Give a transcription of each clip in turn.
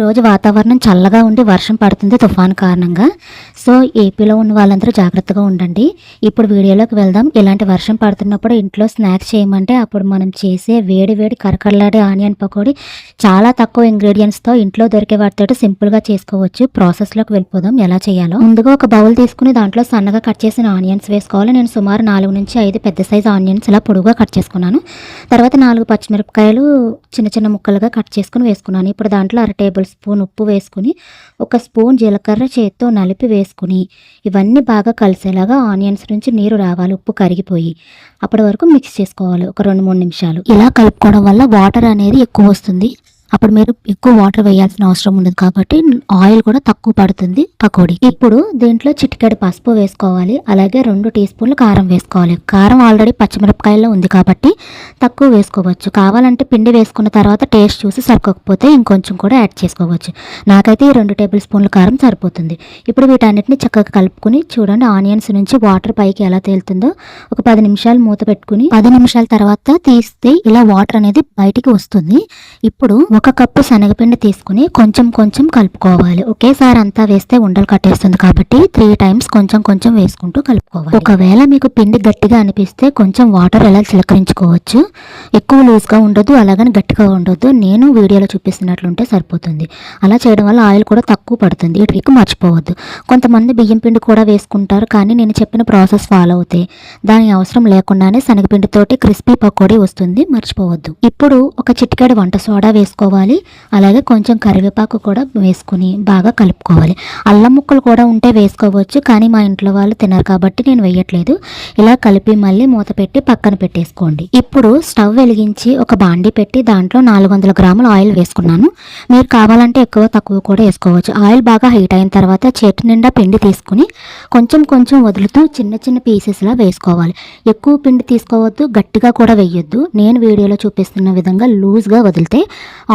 రోజు వాతావరణం చల్లగా ఉండి వర్షం పడుతుంది తుఫాన్ కారణంగా. సో ఏపీలో ఉన్న వాళ్ళందరూ జాగ్రత్తగా ఉండండి. ఇప్పుడు వీడియోలోకి వెళ్దాం. ఇలాంటి వర్షం పడుతున్నప్పుడు ఇంట్లో స్నాక్స్ చేయమంటే అప్పుడు మనం చేసే వేడి వేడి కరకరలాడే ఆనియన్ పకోడీ చాలా తక్కువ ఇంగ్రీడియంట్స్తో ఇంట్లో దొరికే వాటితో సింపుల్గా చేసుకోవచ్చు. ప్రాసెస్లోకి వెళ్ళిపోదాం. ఎలా చేయాలో. ముందుగా ఒక బౌల్ తీసుకుని దాంట్లో సన్నగా కట్ చేసిన ఆనియన్స్ వేసుకోవాలి. నేను సుమారు నాలుగు నుంచి ఐదు పెద్ద సైజు ఆనియన్స్ ఇలా పొడుగుగా కట్ చేసుకున్నాను. తర్వాత నాలుగు పచ్చిమిరపకాయలు చిన్న చిన్న ముక్కలుగా కట్ చేసుకుని వేసుకున్నాను. ఇప్పుడు దాంట్లో అర టేబుల్ స్పూన్ ఉప్పు వేసుకుని ఒక స్పూన్ జీలకర్ర చేత్తో నలిపి వేసుకుని ఇవన్నీ బాగా కలిసేలాగా ఆనియన్స్ నుంచి నీరు రావాలి ఉప్పు కరిగిపోయి. అప్పటి వరకు మిక్స్ చేసుకోవాలి ఒక రెండు మూడు నిమిషాలు. ఇలా కలుపుకోవడం వల్ల వాటర్ అనేది ఎక్కువ వస్తుంది. అప్పుడు మీరు ఎక్కువ వాటర్ వేయాల్సిన అవసరం ఉండదు కాబట్టి ఆయిల్ కూడా తక్కువ పడుతుంది పకోడీ. ఇప్పుడు దీంట్లో చిటికెడు పసుపు వేసుకోవాలి అలాగే రెండు టీ స్పూన్లు కారం వేసుకోవాలి. కారం ఆల్రెడీ పచ్చిమిరపకాయల్లో ఉంది కాబట్టి తక్కువ వేసుకోవచ్చు. కావాలంటే పిండి వేసుకున్న తర్వాత టేస్ట్ చూసి సరిపోకపోతే ఇంకొంచెం కూడా యాడ్ చేసుకోవచ్చు. నాకైతే ఈ రెండు టేబుల్ స్పూన్ల కారం సరిపోతుంది. ఇప్పుడు వీటన్నిటిని చక్కగా కలుపుకుని చూడండి ఆనియన్స్ నుంచి వాటర్ పైకి ఎలా తేలుతుందో. ఒక పది నిమిషాలు మూత పెట్టుకుని పది నిమిషాల తర్వాత తీస్తే ఇలా వాటర్ అనేది బయటికి వస్తుంది. ఇప్పుడు ఒక కప్పు శనగపిండి తీసుకుని కొంచెం కొంచెం కలుపుకోవాలి. ఒకేసారి అంతా వేస్తే ఉండలు కట్టేస్తుంది కాబట్టి త్రీ టైమ్స్ కొంచెం కొంచెం వేసుకుంటూ కలుపుకోవాలి. ఒకవేళ మీకు పిండి గట్టిగా అనిపిస్తే కొంచెం వాటర్ ఎలా చిలకరించుకోవచ్చు. ఎక్కువ లూజ్గా ఉండదు అలాగని గట్టిగా ఉండొద్దు. నేను వీడియోలో చూపిస్తున్నట్లుంటే సరిపోతుంది. అలా చేయడం వల్ల ఆయిల్ కూడా తక్కువ పడుతుంది. ఈ ట్రిక్ మర్చిపోవద్దు. కొంతమంది బియ్యం పిండి కూడా వేసుకుంటారు కానీ నేను చెప్పిన ప్రాసెస్ ఫాలో అవుతాయి దాని అవసరం లేకుండానే శనగపిండితోటి క్రిస్పీ పకోడీ వస్తుంది. మర్చిపోవద్దు. ఇప్పుడు ఒక చిటికెడు వంట సోడా వేసుకోవాలి. అలాగే కొంచెం కరివేపాకు కూడా వేసుకుని బాగా కలుపుకోవాలి. అల్లం ముక్కలు కూడా ఉంటే వేసుకోవచ్చు కానీ మా ఇంట్లో వాళ్ళు తినరు కాబట్టి నేను వేయట్లేదు. ఇలా కలిపి మళ్ళీ మూత పెట్టి పక్కన పెట్టేసుకోండి. ఇప్పుడు స్టవ్ వెలిగించి ఒక బాండి పెట్టి దాంట్లో నాలుగు వందల గ్రాముల ఆయిల్ వేసుకున్నాను. మీరు కావాలంటే ఎక్కువ తక్కువ కూడా వేసుకోవచ్చు. ఆయిల్ బాగా హీట్ అయిన తర్వాత చేతి నిండా పిండి తీసుకుని కొంచెం కొంచెం వదులుతూ చిన్న చిన్న పీసెస్లా వేసుకోవాలి. ఎక్కువ పిండి తీసుకోవద్దు గట్టిగా కూడా వేయొద్దు. నేను వీడియోలో చూపిస్తున్న విధంగా లూజ్గా వదిలితే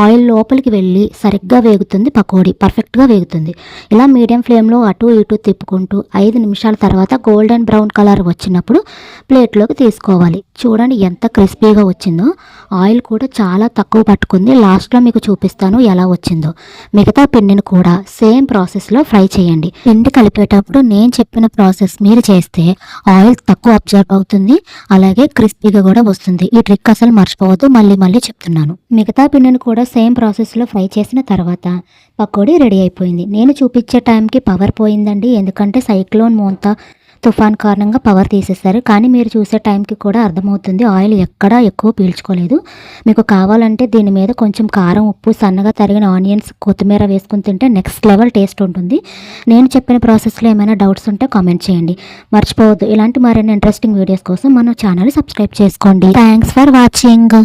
ఆయిల్ లోపలికి వెళ్ళి సరిగ్గా వేగుతుంది పకోడీ పర్ఫెక్ట్గా వేగుతుంది. ఇలా మీడియం ఫ్లేమ్లో అటు ఇటు తిప్పుకుంటూ ఐదు నిమిషాల తర్వాత గోల్డెన్ బ్రౌన్ కలర్ వచ్చినప్పుడు ప్లేట్లోకి తీసుకోవాలి. చూడండి ఎంత క్రిస్పీగా వచ్చిందో. ఆయిల్ కూడా చాలా తక్కువ పట్టుకుంది. లాస్ట్లో మీకు చూపిస్తాను ఎలా వచ్చిందో. మిగతా పిండిని కూడా సేమ్ ప్రాసెస్లో ఫ్రై చేయండి. పిండి కలిపేటప్పుడు నేను చెప్పిన ప్రాసెస్ మీరు చేస్తే ఆయిల్ తక్కువ అబ్జర్వ్ అవుతుంది అలాగే క్రిస్పీగా కూడా వస్తుంది. ఈ ట్రిక్ అసలు మర్చిపోవద్దు. మళ్ళీ మళ్ళీ చెప్తున్నాను. మిగతా పిండిని కూడా సేమ్ ప్రాసెస్లో ఫ్రై చేసిన తర్వాత పకోడీ రెడీ అయిపోయింది. నేను చూపించే టైంకి పవర్ పోయిందండి. ఎందుకంటే సైక్లోన్ మోంతా తుఫాన్ కారణంగా పవర్ తీసేస్తారు కానీ మీరు చూసే టైంకి కూడా అర్థమవుతుంది. ఆయిల్ ఎక్కడా ఎక్కువ పీల్చుకోలేదు. మీకు కావాలంటే దీని మీద కొంచెం కారం ఉప్పు సన్నగా తరిగిన ఆనియన్స్ కొత్తిమీర వేసుకుని తింటే నెక్స్ట్ లెవెల్ టేస్ట్ ఉంటుంది. నేను చెప్పిన ప్రాసెస్లో ఏమైనా డౌట్స్ ఉంటే కామెంట్ చేయండి. మర్చిపోవద్దు. ఇలాంటి మరిన్ని ఇంట్రెస్టింగ్ వీడియోస్ కోసం మన ఛానల్ సబ్స్క్రైబ్ చేసుకోండి. Thanks for watching.